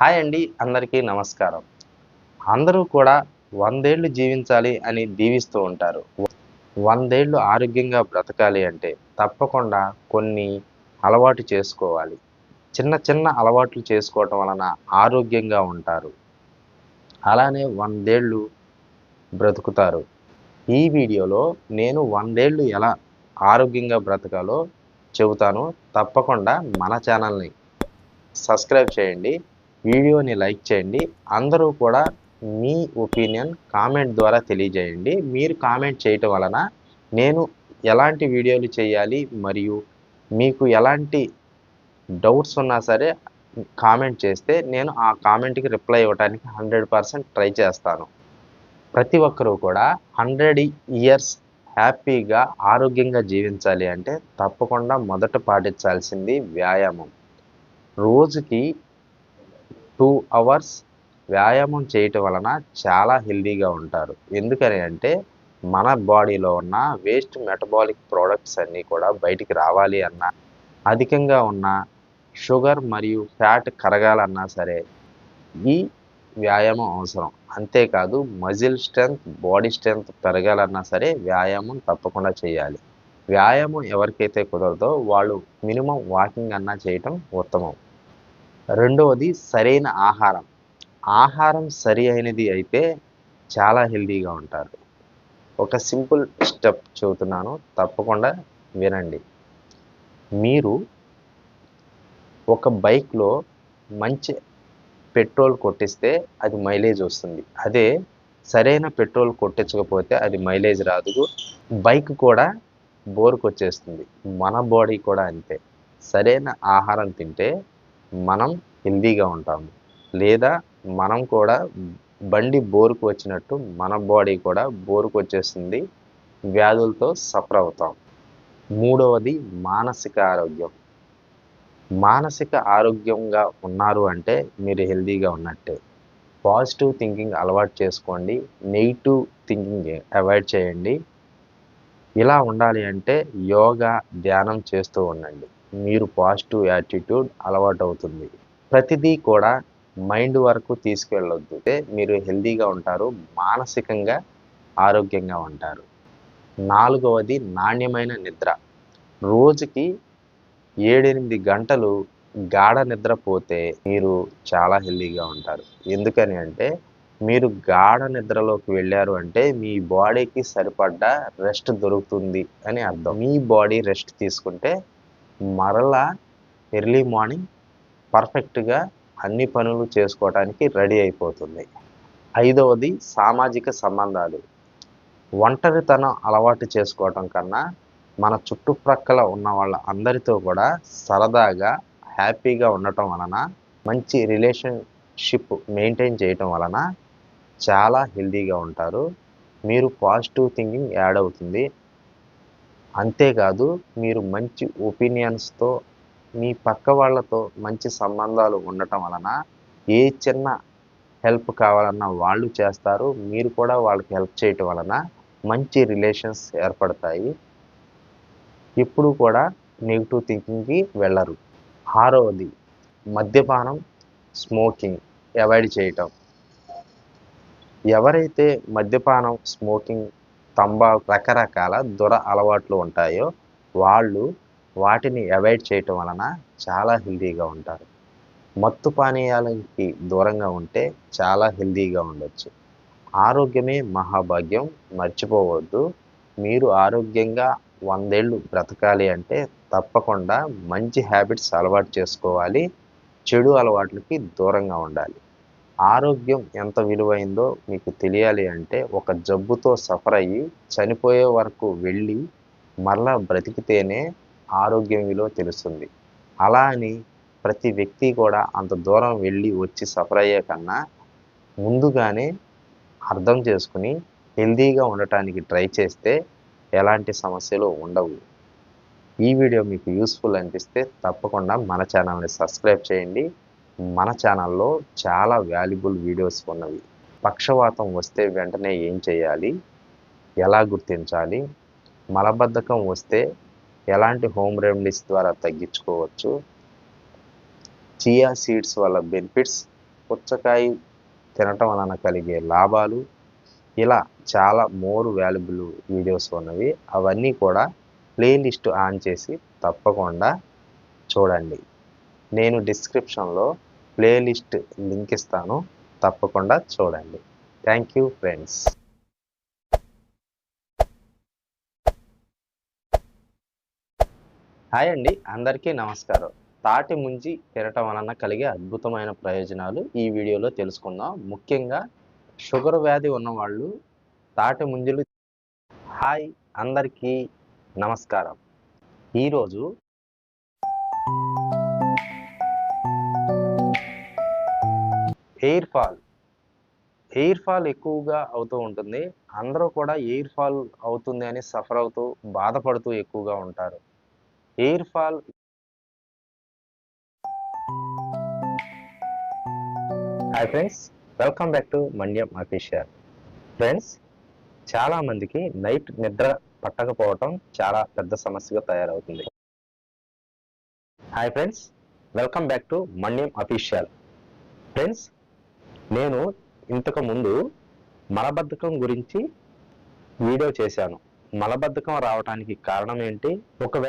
Hi అండి అందరికీ నమస్కారం. అందరూ కూడా వందేళ్ళు జీవించాలి అని దీవిస్తూ ఉంటారు. వందేళ్ళు ఆరోగ్యంగా బ్రతకాలి అంటే తప్పకుండా కొన్ని అలవాటు చేసుకోవాలి. చిన్న చిన్న అలవాట్లు చేసుకోవటం వలన ఆరోగ్యంగా ఉంటారు. అలానే వందేళ్ళు బ్రతుకుతారు. ఈ వీడియోలో నేను వందేళ్ళు ఎలా ఆరోగ్యంగా బ్రతకాలో చెబుతాను. తప్పకుండా మన ఛానల్ని సబ్స్క్రైబ్ చేయండి. వీడియోని లైక్ చేయండి. అందరూ కూడా మీ ఒపీనియన్ కామెంట్ ద్వారా తెలియజేయండి. మీరు కామెంట్ చేయటం వలన నేను ఎలాంటి వీడియోలు చేయాలి మరియు మీకు ఎలాంటి డౌట్స్ ఉన్నా సరే కామెంట్ చేస్తే నేను ఆ కామెంట్కి రిప్లై ఇవ్వడానికి హండ్రెడ్ పర్సెంట్ ట్రై చేస్తాను. ప్రతి ఒక్కరూ కూడా హండ్రెడ్ ఇయర్స్ హ్యాపీగా ఆరోగ్యంగా జీవించాలి అంటే తప్పకుండా మొదట పాటించాల్సింది వ్యాయామం. రోజుకి టూ అవర్స్ వ్యాయామం చేయటం వలన చాలా హెల్దీగా ఉంటారు. ఎందుకని అంటే మన బాడీలో ఉన్న వేస్ట్ మెటబాలిక్ ప్రోడక్ట్స్ అన్నీ కూడా బయటికి రావాలి అన్నా అధికంగా ఉన్న షుగర్ మరియు ఫ్యాట్ కరగాలన్నా సరే ఈ వ్యాయామం అవసరం. అంతేకాదు మజిల్ స్ట్రెంగ్త్ బాడీ స్ట్రెంగ్త్ పెరగాలన్నా సరే వ్యాయామం తప్పకుండా చేయాలి. వ్యాయామం ఎవరికైతే కుదరదో వాళ్ళు మినిమం వాకింగ్ అన్నా చేయటం ఉత్తమం. రెండవది సరైన ఆహారం. ఆహారం సరి అయినది అయితే చాలా హెల్తీగా ఉంటారు. ఒక సింపుల్ స్టెప్ చెబుతున్నాను తప్పకుండా వినండి. మీరు ఒక బైక్లో మంచి పెట్రోల్ కొట్టిస్తే అది మైలేజ్ వస్తుంది. అదే సరైన పెట్రోల్ కొట్టించకపోతే అది మైలేజ్ రాదు. బైక్ కూడా బోర్కొచ్చేస్తుంది. మన బాడీ కూడా అంతే. సరైన ఆహారం తింటే మనం హెల్దీగా ఉంటాము. లేదా మనం కూడా బండి బోరుకు వచ్చినట్టు మన బాడీ కూడా బోరుకు వచ్చేస్తుంది వ్యాధులతో సఫర్ అవుతాం. మూడవది మానసిక ఆరోగ్యం. మానసిక ఆరోగ్యంగా ఉన్నారు అంటే మీరు హెల్దీగా ఉన్నట్టే. పాజిటివ్ థింకింగ్ అలవాటు చేసుకోండి నెగిటివ్ థింకింగ్ అవాయిడ్ చేయండి. ఇలా ఉండాలి అంటే యోగా ధ్యానం చేస్తూ ఉండండి. మీరు పాజిటివ్ యాటిట్యూడ్ అలవాటు అవుతుంది ప్రతిదీ కూడా మైండ్ వరకు తీసుకెళ్ళొద్దు. మీరు హెల్దీగా ఉంటారు మానసికంగా ఆరోగ్యంగా ఉంటారు. నాలుగవది నాణ్యమైన నిద్ర. రోజుకి ఏడెనిమిది గంటలు గాఢ నిద్రపోతే మీరు చాలా హెల్దీగా ఉంటారు. ఎందుకని అంటే మీరు గాఢ నిద్రలోకి వెళ్ళారు అంటే మీ బాడీకి సరిపడ్డ రెస్ట్ దొరుకుతుంది అని అర్థం. మీ బాడీ రెస్ట్ తీసుకుంటే మరలా ఎర్లీ మార్నింగ్ పర్ఫెక్ట్గా అన్ని పనులు చేసుకోవడానికి రెడీ అయిపోతుంది. ఐదవది సామాజిక సంబంధాలు. ఒంటరితనం అలవాటు చేసుకోవటం కన్నా మన చుట్టుప్రక్కల ఉన్న వాళ్ళ అందరితో కూడా సరదాగా హ్యాపీగా ఉండటం వలన మంచి రిలేషన్షిప్ మెయింటైన్ చేయటం వలన చాలా హెల్తీగా ఉంటారు. మీరు పాజిటివ్ థింకింగ్ యాడ్ అవుతుంది. అంతేకాదు మీరు మంచి ఒపీనియన్స్తో మీ పక్క వాళ్ళతో మంచి సంబంధాలు ఉండటం వలన ఏ చిన్న హెల్ప్ కావాలన్నా వాళ్ళు చేస్తారు. మీరు కూడా వాళ్ళకి హెల్ప్ చేయటం వలన మంచి రిలేషన్స్ ఏర్పడతాయి. ఎప్పుడు కూడా నెగిటివ్ థింకింగ్కి వెళ్ళరు. ఆరవది మద్యపానం స్మోకింగ్ అవాయిడ్ చేయటం. ఎవరైతే మద్యపానం స్మోకింగ్ తంబాకు రకరకాల దుర అలవాట్లు ఉంటాయో వాళ్ళు వాటిని అవాయిడ్ చేయటం వలన చాలా హెల్తీగా ఉంటారు. మత్తు పానీయాలకి దూరంగా ఉంటే చాలా హెల్తీగా ఉండొచ్చు. ఆరోగ్యమే మహాభాగ్యం మర్చిపోవద్దు. మీరు ఆరోగ్యంగా వందేళ్ళు బ్రతకాలి అంటే తప్పకుండా మంచి హ్యాబిట్స్ అలవాటు చేసుకోవాలి. చెడు అలవాట్లకి దూరంగా ఉండాలి. ఆరోగ్యం ఎంత విలువైందో మీకు తెలియాలి అంటే ఒక జబ్బుతో సఫర్ అయ్యి చనిపోయే వరకు వెళ్ళి మరలా బ్రతికితేనే ఆరోగ్యం విలువ తెలుస్తుంది. అలా అని ప్రతి వ్యక్తి కూడా అంత దూరం వెళ్ళి వచ్చి సఫర్ అయ్యే కన్నా ముందుగానే అర్థం చేసుకుని హెల్తీగా ఉండటానికి ట్రై చేస్తే ఎలాంటి సమస్యలు ఉండవు. ఈ వీడియో మీకు యూస్ఫుల్ అనిపిస్తే తప్పకుండా మన ఛానల్ని సబ్స్క్రైబ్ చేయండి. మన ఛానల్లో చాలా వాల్యుబుల్ వీడియోస్ ఉన్నవి. పక్షవాతం వస్తే వెంటనే ఏం చేయాలి? ఎలా గుర్తించాలి? మలబద్ధకం వస్తే ఎలాంటి హోమ్ రెమెడీస్ ద్వారా తగ్గించుకోవచ్చు? చియా సీడ్స్ వల్ల బెనిఫిట్స్? పుచ్చకాయ తినటం వలన కలిగే లాభాలు? ఇలా చాలా మోర్ వాల్యుబుల్ వీడియోస్ ఉన్నవి. అవన్నీ కూడా ప్లేలిస్ట్ ఆన్ చేసి తప్పకుండా చూడండి. నేను డిస్క్రిప్షన్లో ప్లేలిస్ట్ లింక్ ఇస్తాను. తప్పకుండా చూడండి. Thank you friends. హాయ్ అండి. అందరికీ నమస్కారం. తాటి ముంజి తినటం వలన కలిగే అద్భుతమైన ప్రయోజనాలు ఈ వీడియోలో తెలుసుకుందాం. ముఖ్యంగా షుగర్ వ్యాధి ఉన్నవాళ్ళు తాటి ముంజలు హాయ్ అందరికీ నమస్కారం. ఈరోజు ఎయిర్ ఫాల్. ఎయిర్ ఫాల్ ఎక్కువగా అవుతూ ఉంటుంది. అందరూ కూడా ఎయిర్ ఫాల్ అవుతుంది అని సఫర్ అవుతూ బాధపడుతూ ఎక్కువగా ఉంటారు. Hair fall hi friends welcome back to Mandyam official friends చాలా మందికి నైట్ నిద్ర పట్టకపోవటం చాలా పెద్ద సమస్యగా తయారవుతుంది. Hi friends welcome back to Mandyam official friends నేను ఇంతకు ముందు మలబద్ధకం గురించి వీడియో చేశాను. మలబద్ధకం రావడానికి కారణం ఏంటి? ఒకవేళ